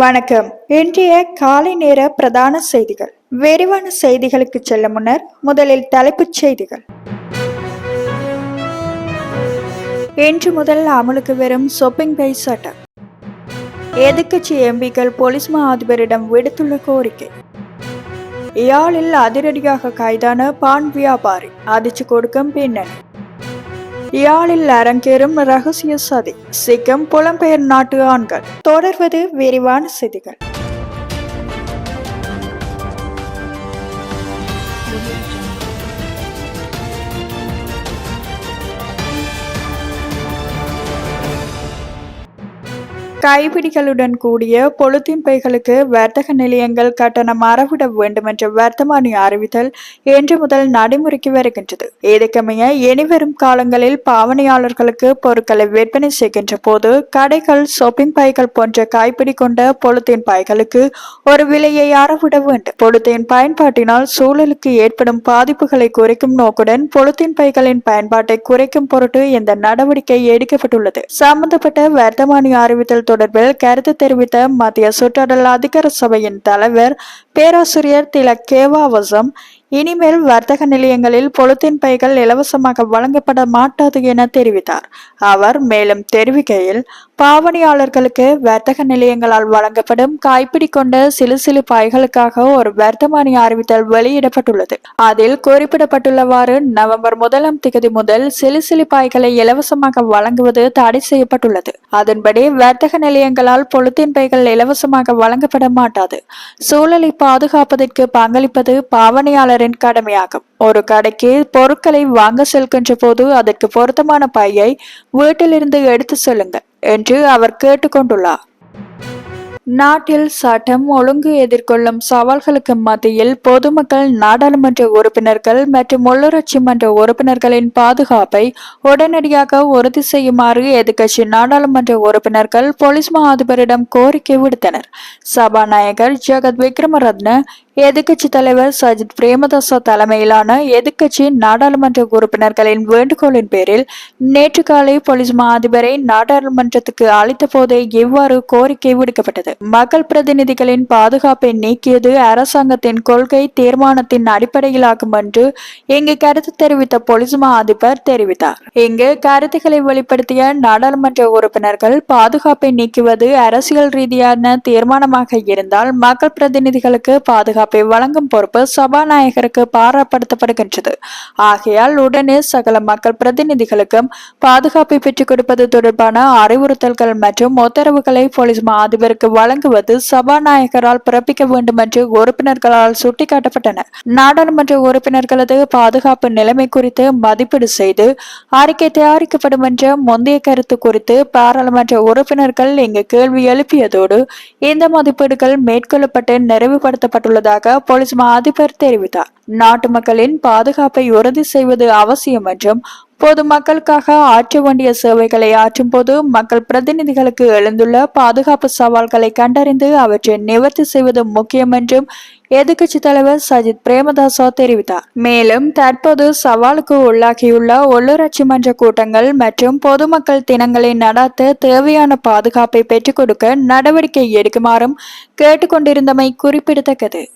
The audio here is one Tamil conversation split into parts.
வணக்கம். இன்றைய காலை நேர பிரதான செய்திகள். விரிவான செய்திகளுக்கு செல்ல முன்னர் முதலில் தலைப்புச் செய்திகள். இன்று முதல் அமலுக்கு வரும் ஷொப்பிங் பை சட்டம். எதிர்க்கட்சி எம்பிக்கள் போலீஸ் மா அதிபரிடம் விடுத்துள்ள கோரிக்கை. யாழில் அதிரடியாக கைதான பான் வியாபாரி அதிர்ச்சி கொடுக்கும் பின்னணி. யாழில் அரங்கேறும் ரகசிய சதி. சிக்கம் புலம்பெயர் நாட்டு ஆண்கள். தொடர்வது விரிவான செய்திகள். கைப்பிடிகளுடன் கூடிய பொலித்தீன் பைகளுக்கு வர்த்தக நிலையங்கள் கட்டணம் அறவிட வேண்டும் என்ற வர்த்தமானி அறிவித்தல் இன்று முதல் நடைமுறைக்கு வருகின்றது. இதற்கமைய இனிவரும் காலங்களில் பாவனையாளர்களுக்கு பொருட்களை விற்பனை செய்கின்ற போது கடைகள் ஷாப்பிங் பைகள் போன்ற கைப்பிடி கொண்ட பொலித்தீன் பைகளுக்கு ஒரு விலையை அறவிட வேண்டும். பொலித்தீன் பயன்பாட்டினால் சூழலுக்கு ஏற்படும் பாதிப்புகளை குறைக்கும் நோக்குடன் பொலித்தீன் பைகளின் பயன்பாட்டை குறைக்கும் பொருட்டு இந்த நடவடிக்கை எடுக்கப்பட்டுள்ளது. சம்பந்தப்பட்ட வர்த்தமானி அறிவித்தல் தொடர்பில் கருத்து தெரிவித்த மத்திய சுற்றாடல் அதிகார சபையின் தலைவர் பேராசிரியர் திலக் கேவாவசம் இனிமேல் வர்த்தக நிலையங்களில் பொலித்தீன் பைகள் இலவசமாக வழங்கப்பட மாட்டாது என தெரிவித்தார். அவர் மேலும் தெரிவிக்கையில் பாவனையாளர்களுக்கு வர்த்தக நிலையங்களால் வழங்கப்படும் கைப்பிடி கொண்ட சிலு சிலு பாய்களுக்காக ஒரு வர்த்தமானி அறிவித்தல் வெளியிடப்பட்டுள்ளது. அதில் குறிப்பிடப்பட்டுள்ளவாறு நவம்பர் முதலாம் திகதி முதல் சிலு சிலு பாய்களை இலவசமாக வழங்குவது தடை செய்யப்பட்டுள்ளது. அதன்படி வர்த்தக நிலையங்களால் பொலித்தீன் பைகள் இலவசமாக வழங்கப்பட மாட்டாது. சூழலை பாதுகாப்பதற்கு பங்களிப்பது பாவனையாளரின் கடமையாகும். ஒரு கடைக்கு பொருட்களை வாங்க செல்கின்ற போது அதற்கு பொருத்தமான பையை வீட்டிலிருந்து எடுத்து செல்லுங்கள். என்று அவர் கேட்டுக்கொண்டுள்ளார். நாட்டில் சட்டம் ஒழுங்கு எதிர்கொள்ளும் சவால்களுக்கு மத்தியில் பொதுமக்கள் நாடாளுமன்ற உறுப்பினர்கள் மற்றும் உள்ளூராட்சி மன்ற உறுப்பினர்களின் பாதுகாப்பை உடனடியாக உறுதி செய்யுமாறு எதிர்க்கட்சி நாடாளுமன்ற உறுப்பினர்கள் போலீஸ் மா அதிபரிடம் கோரிக்கை விடுத்தனர். சபாநாயகர் ஜெகத் விக்ரமரத்ன எதிர்க்கட்சி தலைவர் சஜித் பிரேமதாசா தலைமையிலான எதிர்க்கட்சி நாடாளுமன்ற உறுப்பினர்களின் வேண்டுகோளின் பேரில் நேற்று காலை போலீஸ் மா அதிபரை நாடாளுமன்றத்துக்கு அளித்த போதே இவ்வாறு கோரிக்கை விடுக்கப்பட்டது. மக்கள் பிரதிநிதிகளின் பாதுகாப்பை நீக்கியது அரசாங்கத்தின் கொள்கை தீர்மானத்தின் அடிப்படையிலாகும் என்று இங்கு கருத்து தெரிவித்த போலீஸ் மா அதிபர் தெரிவித்தார். இங்கு கருத்துக்களை வெளிப்படுத்திய நாடாளுமன்ற உறுப்பினர்கள் பாதுகாப்பை நீக்குவது அரசியல் ரீதியான தீர்மானமாக இருந்தால் மக்கள் பிரதிநிதிகளுக்கு பாதுகாப்பு வழங்கும் பொறுப்பு சபாநாயகருக்கு பாரப்படுத்தப்படுகின்றது. ஆகையால் உடனே சகல மக்கள் பிரதிநிதிகளுக்கும் பாதுகாப்பை பெற்றுக் கொடுப்பது தொடர்பான அறிவுறுத்தல்கள் மற்றும் உத்தரவுகளை போலீஸ் மா அதிபருக்கு வழங்குவது சபாநாயகரால் பிறப்பிக்க வேண்டும் என்று உறுப்பினர்களால் சுட்டிக்காட்டப்பட்டன. நாடாளுமன்ற உறுப்பினர்களது பாதுகாப்பு நிலைமை குறித்து மதிப்பீடு செய்து அறிக்கை தயாரிக்கப்படும் என்ற முந்தைய கருத்து குறித்து பாராளுமன்ற உறுப்பினர்கள் இங்கு கேள்வி எழுப்பியதோடு இந்த மதிப்பீடுகள் மேற்கொள்ளப்பட்டு நிறைவுபடுத்தப்பட்டுள்ளது நிறைவுபடுத்தப்பட்டுள்ளதாக போலீஸ் மா அதிபர் தெரிவித்தார். நாட்டு மக்களின் பாதுகாப்பை உறுதி செய்வது அவசியம் என்றும் பொதுமக்களுக்காக ஆற்ற வேண்டிய சேவைகளை ஆற்றும் போது மக்கள் பிரதிநிதிகளுக்கு எழுந்துள்ள பாதுகாப்பு சவால்களை கண்டறிந்து அவற்றை நிவர்த்தி செய்வது முக்கியம் என்றும் எதிர்க்கட்சி தலைவர் சஜித் பிரேமதாசா தெரிவித்தார். மேலும் தற்போது சவாலுக்கு உள்ளாகியுள்ள உள்ளூராட்சி மன்ற கூட்டங்கள் மற்றும் பொதுமக்கள் தினங்களை நடாத்த தேவையான பாதுகாப்பை பெற்றுக் கொடுக்க நடவடிக்கை எடுக்குமாறும் கேட்டுக்கொண்டிருந்தமை குறிப்பிடத்தக்கது.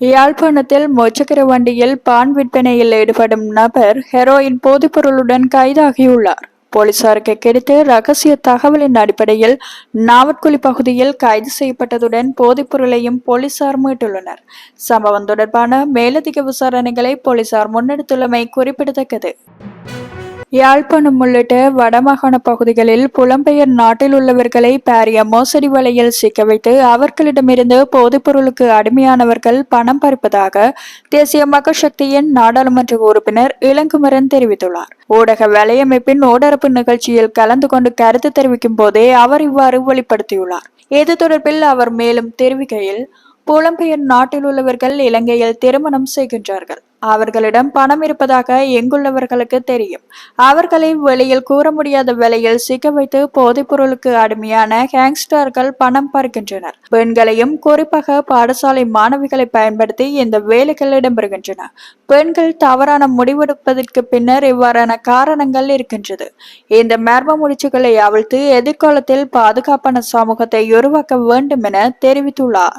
யாழ்ப்பாணத்தில் மொச்சக்கர வண்டியில் பான் விற்பனையில் ஈடுபடும் நபர் ஹெரோயின் போதைப்பொருளுடன் கைதாகியுள்ளார். போலீசாருக்கு கிடைத்த ரகசிய தகவலின் அடிப்படையில் நாவட்குழி பகுதியில் கைது செய்யப்பட்டதுடன் போதைப்பொருளையும் போலீசார் மீட்டுள்ளனர். சம்பவம் தொடர்பான மேலதிக விசாரணைகளை போலீசார் முன்னெடுத்துள்ளமை குறிப்பிடத்தக்கது. யாழ்ப்பாணம் உள்ளிட்ட வடமாகாண பகுதிகளில் புலம்பெயர் நாட்டில் உள்ளவர்களை பாரிய மோசடி வலையில் சிக்க வைத்து அவர்களிடமிருந்து போதைப்பொருளுக்கு அடிமையானவர்கள் பணம் பறிப்பதாக தேசிய மக்கள் சக்தியின் நாடாளுமன்ற உறுப்பினர் இளங்குமரன் தெரிவித்துள்ளார். ஊடக வலையமைப்பின் ஓடரப்பு நிகழ்ச்சியில் கலந்து கொண்டு கருத்து தெரிவிக்கும் போதே அவர் இவ்வாறு வெளிப்படுத்தியுள்ளார். இது தொடர்பில் அவர் மேலும் தெரிவிக்கையில் புலம்பெயர் நாட்டில் உள்ளவர்கள் இலங்கையில் திருமணம் செய்கின்றார்கள். அவர்களிடம் பணம் இருப்பதாக எங்குள்ளவர்களுக்கு தெரியும். அவர்களை வெளியில் கூற முடியாத விலையில் சிக்க வைத்து போதைப் பொருளுக்கு அடிமையான கேங்ஸ்டர்கள் பணம் பார்க்கின்றனர் பெண்களையும் குறிப்பாக பாடசாலை மாணவிகளை பயன்படுத்தி இந்த வேலைகள் இடம்பெறுகின்றன. பெண்கள் தவறான முடிவெடுப்பதற்கு பின்னர் இவ்வாறான காரணங்கள் இருக்கின்றது. இந்த மர்ம முடிச்சுகளை அவிழ்த்து எதிர்காலத்தில் பாதுகாப்பான சமூகத்தை உருவாக்க வேண்டும் என தெரிவித்துள்ளார்.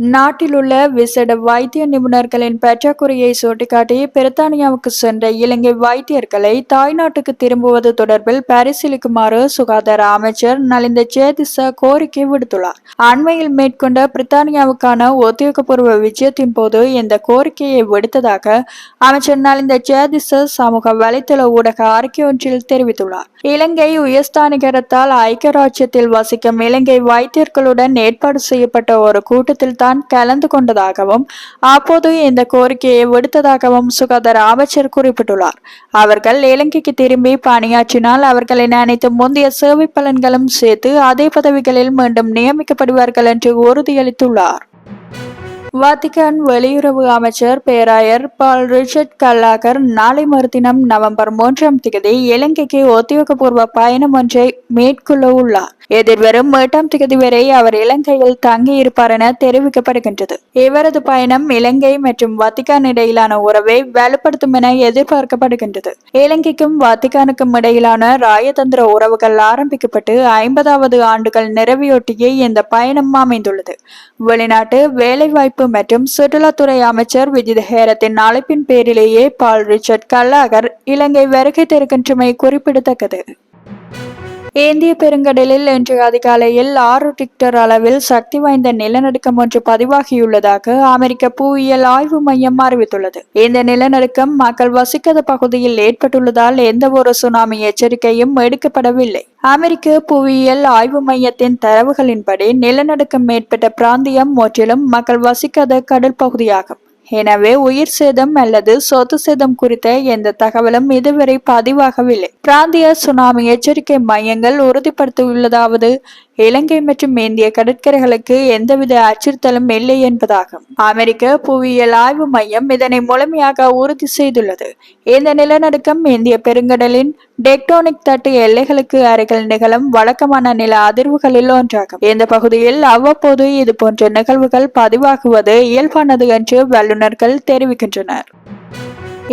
நாட்டில் உள்ள விசேட வைத்திய நிபுணர்களின் பற்றாக்குறையை சுட்டிக்காட்டி பிரித்தானியாவுக்கு சென்ற இலங்கை வைத்தியர்களை தாய்நாட்டுக்கு திரும்புவது தொடர்பில் பரிசீலிக்குமாறு சுகாதார அமைச்சர் நலிந்த சேதிச கோரிக்கை விடுத்துள்ளார். அண்மையில் மேற்கொண்ட பிரித்தானியாவுக்கான உத்தியோகபூர்வ விஜயத்தின் போது இந்த கோரிக்கையை விடுத்ததாக அமைச்சர் நலிந்த சேதிச சமூக வலைதள ஊடக அறிக்கை ஒன்றில் தெரிவித்துள்ளார். இலங்கை உயர்ஸ்தானிகரத்தால் ஐக்கிய ராஜ்யத்தில் வசிக்கும் இலங்கை வைத்தியர்களுடன் ஏற்பாடு செய்யப்பட்ட ஒரு கூட்டத்தில் தான் தான் கலந்து கொண்டதாகவும் அப்போது இந்த கோரிக்கையை விடுத்ததாகவும் சுகாதார அமைச்சர் குறிப்பிட்டுள்ளார். அவர்கள் இலங்கைக்கு திரும்பி பணியாற்றினால் அவர்களின் அனைத்து முந்தைய சேவை பலன்களும் சேர்த்து அதே பதவிகளில் மீண்டும் நியமிக்கப்படுவார்கள் என்று உறுதியளித்துள்ளார். வாத்திகான் வெளியுறவு அமைச்சர் பேராயர் பால் ரிச்சர்ட் கல்லாகர் நாளை மறுதினம் நவம்பர் மூன்றாம் தேதி இலங்கைக்கு உத்தியோகபூர்வ பயணம் ஒன்றை மேற்கொள்ள உள்ளார். எதிர்வரும் எட்டாம் தேதி வரை அவர் இலங்கையில் தங்கி இருப்பார் என தெரிவிக்கப்படுகின்றது. இவரது பயணம் இலங்கை மற்றும் வத்திகான் இடையிலான உறவை வலுப்படுத்தும் என எதிர்பார்க்கப்படுகின்றது. இலங்கைக்கும் வத்திகானுக்கும் இடையிலான ராயதந்திர உறவுகள் ஆரம்பிக்கப்பட்டு ஐம்பதாவது ஆண்டுகள் நிறைவையொட்டியே இந்த பயணம் அமைந்துள்ளது. வெளிநாட்டு வேலைவாய்ப்பு மற்றும் சுற்றுலாத்துறை அமைச்சர் விஜித் ஹேரத்தின் அழைப்பின் பேரிலேயே பால் ரிச்சர்ட் கல்லாகர் இலங்கை வருகை தருகின்றமை குறிப்பிடத்தக்கது. இந்திய பெருங்கடலில் இன்று அதிகாலையில் ஆறு டிக்டர் அளவில் சக்தி வாய்ந்த நிலநடுக்கம் ஒன்று பதிவாகியுள்ளதாக அமெரிக்க புவியியல் ஆய்வு மையம் அறிவித்துள்ளது. இந்த நிலநடுக்கம் மக்கள் வசிக்காத பகுதியில் ஏற்பட்டுள்ளதால் எந்த ஒரு சுனாமி எச்சரிக்கையும் எடுக்கப்படவில்லை. அமெரிக்க புவியியல் ஆய்வு மையத்தின் தரவுகளின்படி நிலநடுக்கம் ஏற்பட்ட பிராந்தியம் முற்றிலும் மக்கள் வசிக்காத கடல் பகுதியாகும். எனவே உயிர் சேதம் அல்லது சொத்து சேதம் குறித்த எந்த தகவலும் இதுவரை பதிவாகவில்லை. பிராந்திய சுனாமி எச்சரிக்கை மையங்கள் உறுதிப்படுத்தியுள்ளதாவது இலங்கை மற்றும் இந்திய கடற்கரைகளுக்கு எந்தவித அச்சுறுத்தலும் இல்லை என்பதாகும். அமெரிக்க புவியியல் ஆய்வு மையம் இதனை முழுமையாக உறுதி செய்துள்ளது. இந்த நிலநடுக்கம் இந்திய பெருங்கடலின் டெக்டோனிக் தட்டு எல்லைகளுக்கு அருகில் நிகழும் வழக்கமான நில அதிர்வுகளில் ஒன்றாகும். இந்த பகுதியில் அவ்வப்போது இது போன்ற நிகழ்வுகள் பதிவாகுவது இயல்பானது என்று வல்லுநர்கள் தெரிவிக்கின்றனர்.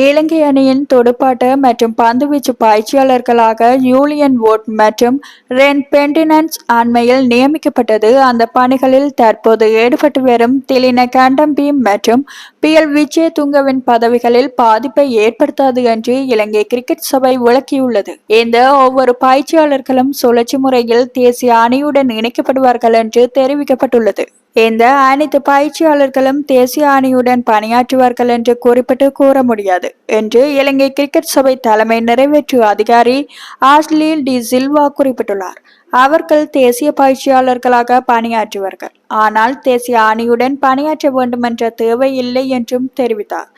இலங்கை அணியின் துடுப்பாட்ட மற்றும் பந்துவீச்சு பயிற்சியாளர்களாக யூலியன் வோட் மற்றும் ரென் பெண்டினன்ஸ் அண்மையில் நியமிக்கப்பட்டது. அந்த பணிகளில் தற்போது ஈடுபட்டு வரும் திலின கண்டம்பி மற்றும் பி எல் விஜய துங்கவின் பதவிகளில் பாதிப்பை ஏற்படுத்தாது என்று இலங்கை கிரிக்கெட் சபை விளக்கியுள்ளது. இந்த ஒவ்வொரு பயிற்சியாளர்களும் சுழற்சி முறையில் தேசிய அணியுடன் இணைக்கப்படுவார்கள் என்று தெரிவிக்கப்பட்டுள்ளது. இந்த அனைத்து பயிற்சியாளர்களும் தேசிய அணியுடன் பணியாற்றுவார்கள் என்று குறிப்பிட்டு கூற முடியாது என்று இலங்கை கிரிக்கெட் சபை தலைமை நிறைவேற்று அதிகாரி ஆஸ்லீல் டி சில்வா குறிப்பிட்டுள்ளார். அவர்கள் தேசிய பயிற்சியாளர்களாக பணியாற்றுவார்கள். ஆனால் தேசிய அணியுடன் பணியாற்ற வேண்டும் என்ற தேவை இல்லை என்றும் தெரிவித்தார்.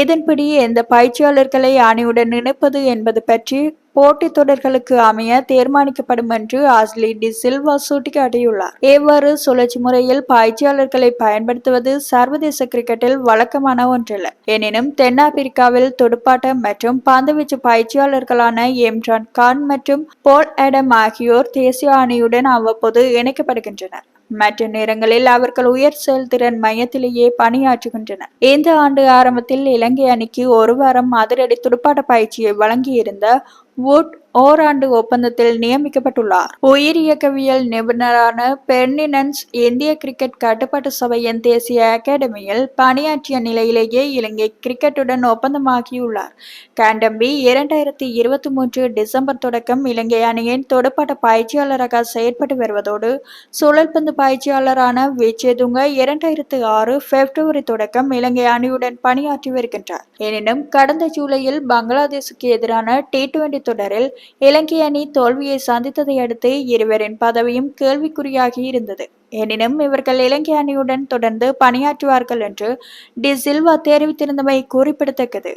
இதன்படி எந்த பயிற்சியாளர்களை அணியுடன் இணைப்பது என்பது பற்றி போட்டித் தொடர்களுக்கு அமைய தீர்மானிக்கப்படும் என்று ஆஸ்லி டி சில்வா சுட்டிக்காட்டியுள்ளார். இவ்வாறு சுழற்சி முறையில் பயிற்சியாளர்களை பயன்படுத்துவது சர்வதேச கிரிக்கெட்டில் வழக்கமான ஒன்றல்ல. எனினும் தென்னாப்பிரிக்காவில் துடுப்பாட்டம் மற்றும் பந்துவீச்சு பயிற்சியாளர்களான எம்ரான் கான் மற்றும் போல் அடம் ஆகியோர் தேசிய அணியுடன் அவ்வப்போது இணைக்கப்படுகின்றனர். மற்ற நேரங்களில் அவர்கள் உயர் செயல்திறன் மையத்திலேயே பணியாற்றுகின்றனர். இந்த ஆண்டு ஆரம்பத்தில் இலங்கை அணிக்கு ஒரு வாரம் அதிரடி துடுப்பாட்ட பயிற்சியை வழங்கியிருந்த வுட் ஓராண்டு ஒப்பந்தத்தில் நியமிக்கப்பட்டுள்ளார். உயிரியக்கவியல் நிபுணரான பெர்னினன்ஸ் இந்திய கிரிக்கெட் கட்டுப்பாட்டு சபையின் தேசிய அகாடமியில் பணியாற்றிய நிலையிலேயே இலங்கை கிரிக்கெட்டுடன் ஒப்பந்தமாகியுள்ளார். கேண்டம்பி இரண்டாயிரத்தி இருபத்தி மூன்று டிசம்பர் தொடக்கம் இலங்கை அணியின் துடுப்பாட்ட பயிற்சியாளராக செயற்பட்டு வருவதோடு சுழல்பந்து பயிற்சியாளரான விஜயதுங்க இரண்டாயிரத்து ஆறு பிப்ரவரி தொடக்கம் இலங்கை அணியுடன் பணியாற்றி வருகின்றார். எனினும் கடந்த ஜூலையில் பங்களாதேசுக்கு எதிரான டி டுவெண்டி தொடரில் இலங்கை அணி தோல்வியை சந்தித்ததை அடுத்து இருவரின் பதவியும் கேள்விக்குறியாகி இருந்தது. எனினும் இவர்கள் இலங்கை அணியுடன் தொடர்ந்து பணியாற்றுவார்கள் என்று டி சில்வா தெரிவித்திருந்தமை குறிப்பிடத்தக்கது.